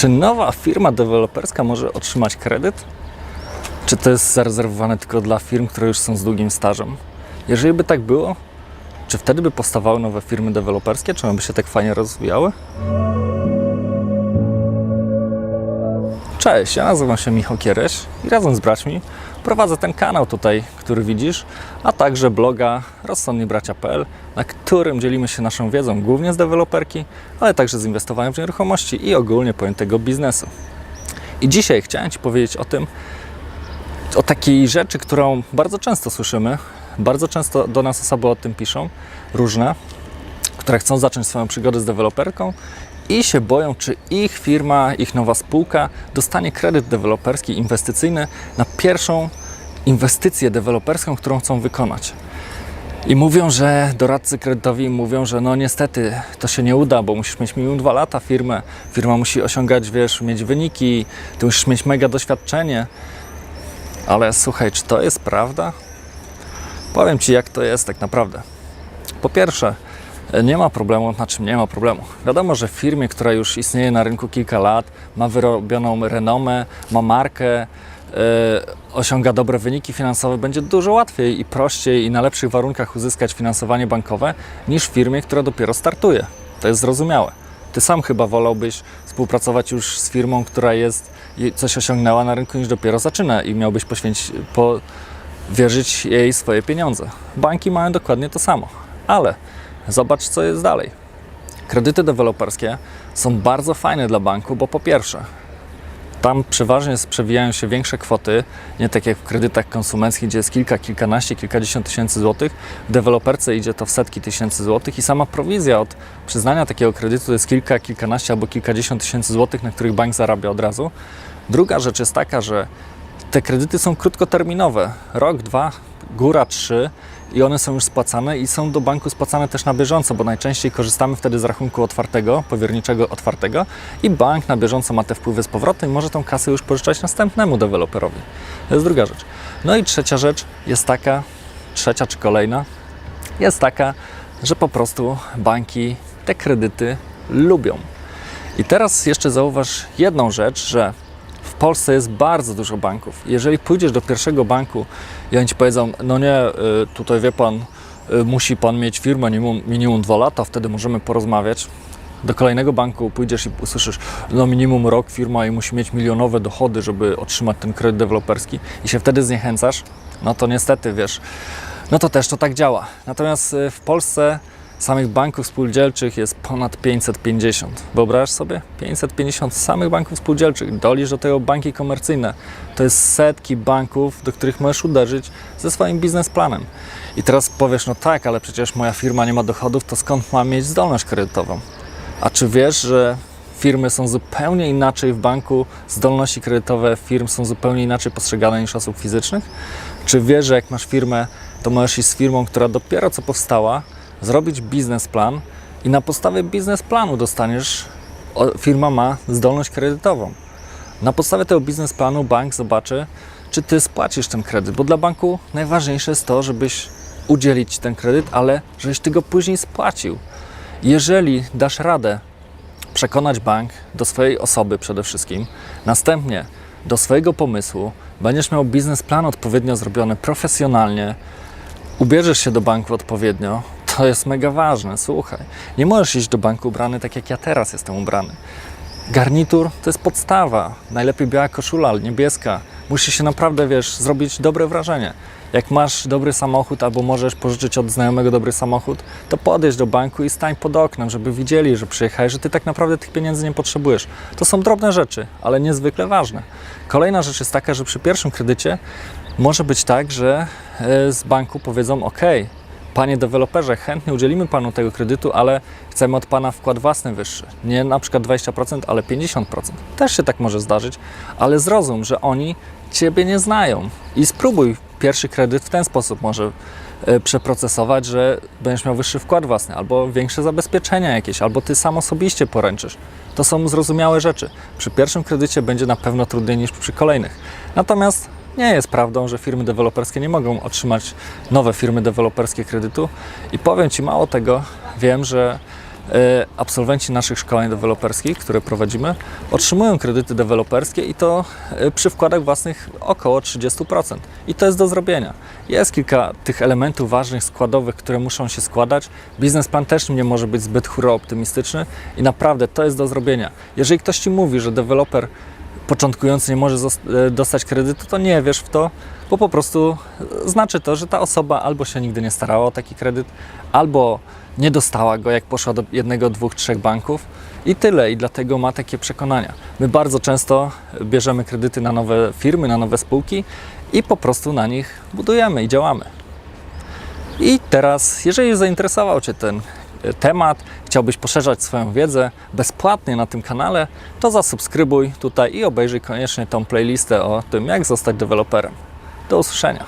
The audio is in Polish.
Czy nowa firma deweloperska może otrzymać kredyt? Czy to jest zarezerwowane tylko dla firm, które już są z długim stażem? Jeżeli by tak było, czy wtedy by powstawały nowe firmy deweloperskie? Czy one by się tak fajnie rozwijały? Cześć, ja nazywam się Michał Kiereś i razem z braćmi prowadzę ten kanał tutaj, który widzisz, a także bloga rozsądnibracia.pl, na którym dzielimy się naszą wiedzą głównie z deweloperki, ale także z inwestowania w nieruchomości i ogólnie pojętego biznesu. I dzisiaj chciałem Ci powiedzieć o tym, o takiej rzeczy, którą bardzo często słyszymy, bardzo często do nas osoby o tym piszą, różne, które chcą zacząć swoją przygodę z deweloperką i się boją, czy ich firma, ich nowa spółka dostanie kredyt deweloperski, inwestycyjny na pierwszą inwestycję deweloperską, którą chcą wykonać. I mówią, że doradcy kredytowi mówią, że no niestety to się nie uda, bo musisz mieć minimum dwa lata firmę, firma musi osiągać, wiesz, mieć wyniki, ty musisz mieć mega doświadczenie. Ale słuchaj, czy to jest prawda? Powiem Ci, jak to jest tak naprawdę. Po pierwsze, nie ma problemu, na czym nie ma problemu. Wiadomo, że w firmie, która już istnieje na rynku kilka lat, ma wyrobioną renomę, ma markę, osiąga dobre wyniki finansowe, będzie dużo łatwiej i prościej i na lepszych warunkach uzyskać finansowanie bankowe niż w firmie, która dopiero startuje. To jest zrozumiałe. Ty sam chyba wolałbyś współpracować już z firmą, która jest coś osiągnęła na rynku, niż dopiero zaczyna i miałbyś poświęcić, po, wierzyć jej swoje pieniądze. Banki mają dokładnie to samo, ale Zobacz, co jest dalej. Kredyty deweloperskie są bardzo fajne dla banku, bo po pierwsze, tam przeważnie przewijają się większe kwoty, nie tak jak w kredytach konsumenckich, gdzie jest kilka, kilkanaście, kilkadziesiąt tysięcy złotych. W deweloperce idzie to w setki tysięcy złotych i sama prowizja od przyznania takiego kredytu jest kilka, kilkanaście albo kilkadziesiąt tysięcy złotych, na których bank zarabia od razu. Druga rzecz jest taka, że te kredyty są krótkoterminowe, rok, dwa, góra trzy i one są już spłacane i są do banku spłacane też na bieżąco, bo najczęściej korzystamy wtedy z rachunku otwartego, powierniczego otwartego i bank na bieżąco ma te wpływy z powrotem i może tą kasę już pożyczać następnemu deweloperowi. To jest druga rzecz. No i trzecia rzecz jest taka, trzecia czy kolejna, jest taka, że po prostu banki te kredyty lubią. I teraz jeszcze zauważ jedną rzecz, że Polsce jest bardzo dużo banków. Jeżeli pójdziesz do pierwszego banku i oni ci powiedzą, no nie, y, tutaj wie pan, y, musi pan mieć firmę minimum, minimum dwa lata, wtedy możemy porozmawiać. Do kolejnego banku pójdziesz i usłyszysz, no minimum rok firma i musi mieć milionowe dochody, żeby otrzymać ten kredyt deweloperski i się wtedy zniechęcasz, no to niestety, wiesz, no to też to tak działa. Natomiast y, w Polsce samych banków spółdzielczych jest ponad 550. Wyobraź sobie? 550 samych banków spółdzielczych. Dolisz do tego banki komercyjne. To jest setki banków, do których możesz uderzyć ze swoim biznesplanem. I teraz powiesz, no tak, ale przecież moja firma nie ma dochodów, to skąd mam mieć zdolność kredytową? A czy wiesz, że firmy są zupełnie inaczej w banku, zdolności kredytowe firm są zupełnie inaczej postrzegane niż osób fizycznych? Czy wiesz, że jak masz firmę, to możesz iść z firmą, która dopiero co powstała, zrobić biznesplan i na podstawie biznesplanu dostaniesz, firma ma zdolność kredytową. Na podstawie tego biznesplanu bank zobaczy, czy ty spłacisz ten kredyt, bo dla banku najważniejsze jest to, żebyś udzielić ten kredyt, ale żebyś ty go później spłacił. Jeżeli dasz radę przekonać bank do swojej osoby przede wszystkim, następnie do swojego pomysłu, będziesz miał biznesplan odpowiednio zrobiony, profesjonalnie, ubierzesz się do banku odpowiednio, to jest mega ważne, słuchaj. Nie możesz iść do banku ubrany tak jak ja teraz jestem ubrany. Garnitur to jest podstawa. Najlepiej biała koszula, niebieska. Musisz się naprawdę, wiesz, zrobić dobre wrażenie. Jak masz dobry samochód albo możesz pożyczyć od znajomego dobry samochód, to podejdź do banku i stań pod oknem, żeby widzieli, że przyjechałeś, że ty tak naprawdę tych pieniędzy nie potrzebujesz. To są drobne rzeczy, ale niezwykle ważne. Kolejna rzecz jest taka, że przy pierwszym kredycie może być tak, że e, z banku powiedzą: OK, Panie deweloperze, chętnie udzielimy Panu tego kredytu, ale chcemy od Pana wkład własny wyższy. Nie na przykład 20%, ale 50%. Też się tak może zdarzyć, ale zrozum, że oni Ciebie nie znają i spróbuj pierwszy kredyt w ten sposób może e, przeprocesować, że będziesz miał wyższy wkład własny, albo większe zabezpieczenia jakieś, albo Ty sam osobiście poręczysz. To są zrozumiałe rzeczy. Przy pierwszym kredycie będzie na pewno trudniej niż przy kolejnych. Natomiast nie jest prawdą, że firmy deweloperskie nie mogą otrzymać nowe firmy deweloperskie kredytu. I powiem Ci mało tego, wiem, że e, absolwenci naszych szkoleń deweloperskich, które prowadzimy, otrzymują kredyty deweloperskie i to e, przy wkładach własnych około 30%. I to jest do zrobienia. Jest kilka tych elementów ważnych, składowych, które muszą się składać. Biznesplan też nie może być zbyt hura optymistyczny i naprawdę to jest do zrobienia. Jeżeli ktoś Ci mówi, że deweloper początkujący nie może e, dostać kredytu, to nie wiesz w to, bo po prostu e, znaczy to, że ta osoba albo się nigdy nie starała o taki kredyt, albo nie dostała go, jak poszła do jednego, dwóch, trzech banków i tyle. I dlatego ma takie przekonania. My bardzo często bierzemy kredyty na nowe firmy, na nowe spółki i po prostu na nich budujemy i działamy. I teraz, jeżeli zainteresował Cię ten temat, chciałbyś poszerzać swoją wiedzę bezpłatnie na tym kanale, to zasubskrybuj tutaj i obejrzyj koniecznie tą playlistę o tym, jak zostać deweloperem. Do usłyszenia.